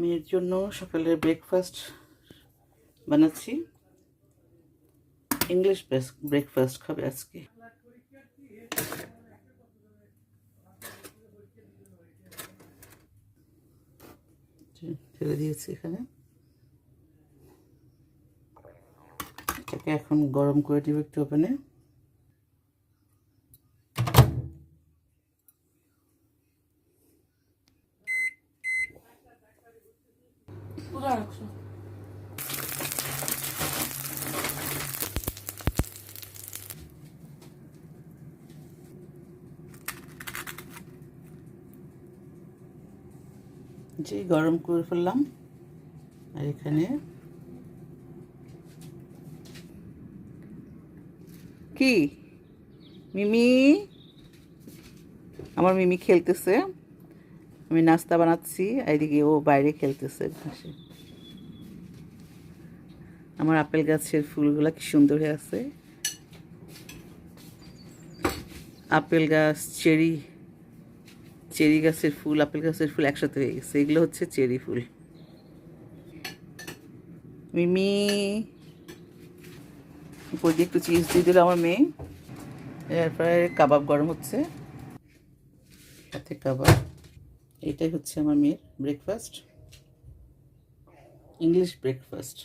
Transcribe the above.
মেয়ের জন্য সকালে ব্রেকফাস্ট বানাচ্ছি। ইংলিশ ব্রেকফাস্ট খাবে আজকে। ফেলে দিয়েছি এখানে। এটাকে এখন গরম করে দিব একটু ওভেনে। কোথায় রাখছো যে গরম করে ফেললাম। আর এখানে কি? মিমি? আমার মিমি খেলতেছে। আমি নাস্তা বানাচ্ছি, এদিকে ও বাইরে খেলতেছে ঘাসে। আমার আপেল গাছের ফুলগুলো কি সুন্দর হয়ে আছে। আপেল গাছ, চেরি চেরি গাছের ফুল, আপেল গাছের ফুল একসাথে হয়ে গেছে। এগুলো হচ্ছে চেরি ফুল। মিমি, উপর দিয়ে একটু চিজ দিয়ে দিল আমার মেয়ে। এরপরে কাবাব গরম হচ্ছে। কাবাব। এটাই হচ্ছে আমার মেয়ের ব্রেকফাস্ট ইংলিশ ব্রেকফাস্ট